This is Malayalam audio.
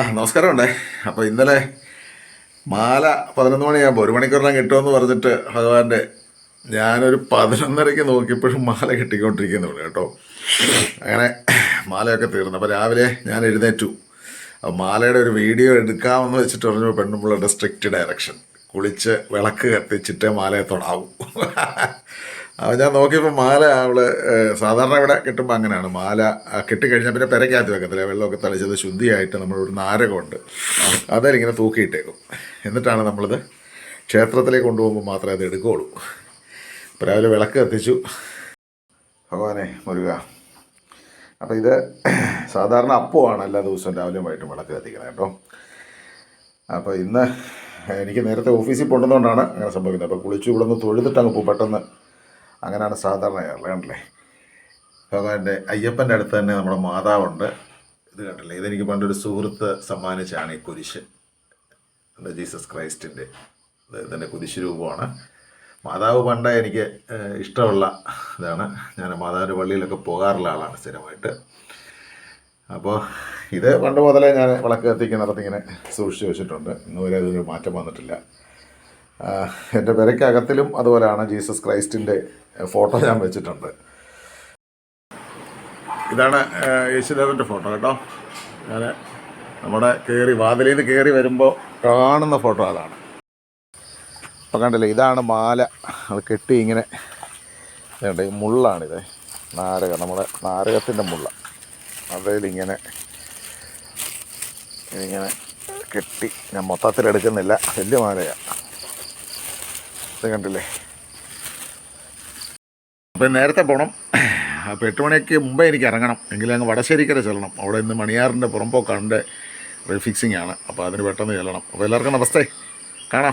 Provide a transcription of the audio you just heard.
നമസ്കാരം ഉണ്ടേ അപ്പോൾ ഇന്നലെ മാല പതിനൊന്ന് മണിയാകുമ്പോൾ ഒരു മണിക്കൂറിനാണ് കിട്ടുമെന്ന് പറഞ്ഞിട്ട് ഭഗവാന്റെ ഞാനൊരു പതിനൊന്നരയ്ക്ക് നോക്കിയപ്പോഴും മാല കിട്ടിക്കൊണ്ടിരിക്കുന്നുള്ളൂ കേട്ടോ. അങ്ങനെ മാലയൊക്കെ തീർന്നു. അപ്പോൾ രാവിലെ ഞാൻ എഴുന്നേറ്റു. അപ്പോൾ മാലയുടെ ഒരു വീഡിയോ എടുക്കാമെന്ന് വെച്ചിട്ട് പറഞ്ഞു പെണ്ണുമ്പിള്ളയുടെ സ്ട്രിക്റ്റ് ഡയറക്ഷൻ കുളിച്ച് വിളക്ക് കത്തിച്ചിട്ടേ മാലയെ തൊടാവൂ. അപ്പോൾ ഞാൻ നോക്കിയപ്പോൾ മാല അവൾ സാധാരണ ഇവിടെ കിട്ടുമ്പോൾ അങ്ങനെയാണ്. മാല കെട്ടിക്കഴിഞ്ഞാൽ പിന്നെ പെരക്കകത്ത് വെക്കത്തില്ല. വെള്ളമൊക്കെ തളിച്ചത് ശുദ്ധിയായിട്ട് നമ്മളൊരു നാരകമുണ്ട്. അതിലിങ്ങനെ തൂക്കിയിട്ടേക്കും. എന്നിട്ടാണ് നമ്മളിത് ക്ഷേത്രത്തിലേക്ക് കൊണ്ടുപോകുമ്പോൾ മാത്രമേ അത് എടുക്കുകയുള്ളൂ. അപ്പോൾ രാവിലെ വിളക്ക് കത്തിച്ചു. ഭഗവാനെ മുരുക. അപ്പോൾ ഇത് സാധാരണ അപ്പമാണ് എല്ലാ ദിവസവും രാവിലെ വൈകിട്ടും വിളക്ക് കത്തിക്കുന്നത് കേട്ടോ. അപ്പോൾ ഇന്ന് എനിക്ക് നേരത്തെ ഓഫീസിൽ പോകേണ്ടതുകൊണ്ടാണ് അങ്ങനെ സംഭവിക്കുന്നത്. അപ്പോൾ കുളിച്ചു ഇവിടെ നിന്ന് തൊഴുതിട്ട് അങ്ങ് പെട്ടെന്ന് അങ്ങനെയാണ് സാധാരണ കണ്ടില്ലേ ഭഗവാന്റെ അയ്യപ്പന്റെ അടുത്ത് തന്നെ നമ്മുടെ മാതാവുണ്ട്. ഇത് കണ്ടില്ലേ? ഇതെനിക്ക് പണ്ടൊരു സുഹൃത്ത് സമ്മാനിച്ചാണ് ഈ കുരിശ്. ജീസസ് ക്രൈസ്റ്റിന്റെ ഇത് ഇതിന്റെ കുരിശ് രൂപമാണ്. മാതാവ് പണ്ട് എനിക്ക് ഇഷ്ടമുള്ള ഇതാണ്. ഞാൻ മാതാവിന്റെ പള്ളിയിലൊക്കെ പോകാറുള്ള ആളാണ് സ്ഥിരമായിട്ട്. അപ്പോൾ ഇത് പണ്ട് മുതലേ ഞാൻ വിളക്ക് കത്തിക്കുന്നിടത്ത് ഇങ്ങനെ സൂക്ഷിച്ച് വെച്ചിട്ടുണ്ട്. ഇന്നുവരെ അതിനൊരു മാറ്റം വന്നിട്ടില്ല. എന്റെ പെരയ്ക്കകത്തിലും അതുപോലെയാണ് ജീസസ് ക്രൈസ്റ്റിന്റെ ഫോട്ടോ ഞാൻ വെച്ചിട്ടുണ്ട്. ഇതാണ് യേശുദേവന്റെ ഫോട്ടോ കേട്ടോ. ഞാൻ നമ്മുടെ കയറി വാതിലിൽ നിന്ന് കയറി വരുമ്പോൾ കാണുന്ന ഫോട്ടോ അതാണ്. അപ്പോൾ കണ്ടില്ലേ ഇതാണ് മാല. അത് കെട്ടി ഇങ്ങനെ വേണ്ട ഈ മുള്ളാണിത്. നാരക നമ്മുടെ നാരകത്തിന്റെ മുള്ള. അതിലിങ്ങനെ ഇങ്ങനെ കെട്ടി. ഞാൻ മൊത്തത്തിലെടുക്കുന്നില്ല വലിയ മാലയാണ് ഇത് കണ്ടില്ലേ? അപ്പം നേരത്തെ പോകണം അപ്പോൾ എട്ട് മണിക്ക് മുമ്പേ എനിക്ക് ഇറങ്ങണം. എങ്കിലും അങ്ങ് വടശ്ശേരിക്കര ചെല്ലണം. അവിടെ ഇന്ന് മണിയാറിന്റെ പുറമ്പോക്കാണ്ട് ഫിക്സിംഗ് ആണ്. അപ്പോൾ അതിന് പെട്ടെന്ന് ചെല്ലണം. അപ്പോൾ എല്ലാവർക്കും നമസ്തേ. കാണാം.